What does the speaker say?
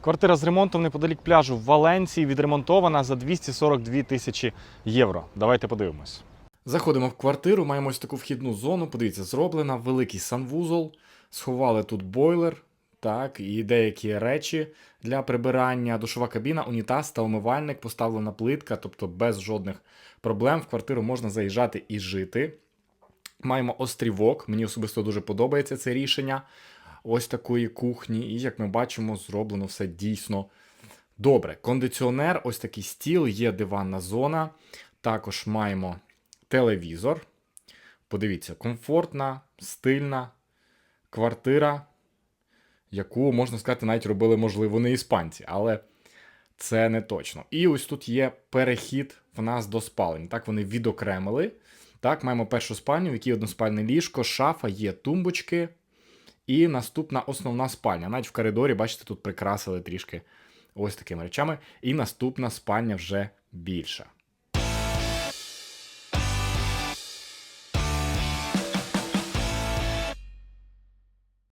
Квартира з ремонтом неподалік пляжу в Валенції відремонтована за 242 тисячі євро. Давайте подивимось. Заходимо в квартиру, маємо ось таку вхідну зону. Подивіться, зроблена великий санвузол. Сховали тут бойлер, так, і деякі речі для прибирання, душова кабіна, унітаз та умивальник, поставлена плитка, тобто без жодних проблем. В квартиру можна заїжджати і жити. Маємо острівок. Мені особисто дуже подобається це рішення. Ось такої кухні. І як ми бачимо, зроблено все дійсно добре. Кондиціонер, ось такий стіл, є диванна зона. Також маємо телевізор. Подивіться, комфортна, стильна квартира, яку, можна сказати, навіть робили, можливо, не іспанці, але це не точно. І ось тут є перехід в нас до спалень. Так, вони відокремили. Так, маємо першу спальню, в якій односпальне ліжко, шафа, є тумбочки. І наступна основна спальня. Навіть в коридорі, бачите, тут прикрасили трішки ось такими речами. І наступна спальня вже більша.